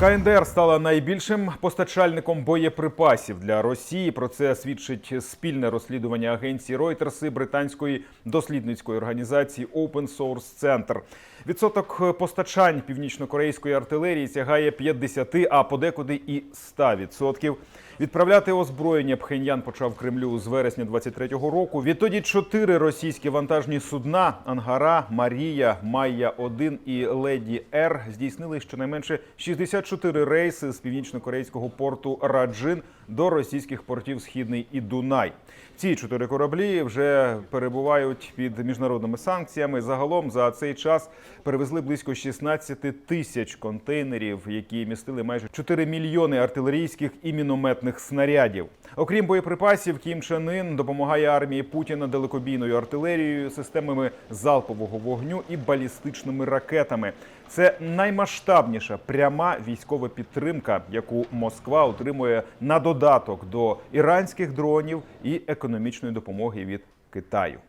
КНДР стала найбільшим постачальником боєприпасів для Росії. Про це свідчить спільне розслідування агенції Reuters і британської дослідницької організації Open Source Center. Відсоток постачань північнокорейської артилерії сягає 50, а подекуди і 100%. Відправляти озброєння Пхеньян почав Кремлю з вересня 23-го року. Відтоді чотири російські вантажні судна Ангара, Марія, Майя 1 і Леді Р здійснили щонайменше 64 рейси з північно-корейського порту Раджин до російських портів Східний і Дунай. Ці чотири кораблі вже перебувають під міжнародними санкціями. Загалом за цей час перевезли близько 16 тисяч контейнерів, які містили майже 4 мільйони артилерійських і мінометних снарядів. Окрім боєприпасів, Кім Чен Ін допомагає армії Путіна далекобійною артилерією, системами залпового вогню і балістичними ракетами. Це наймасштабніша пряма військова підтримка, яку Москва отримує на додаток до іранських дронів і економічної допомоги від Китаю.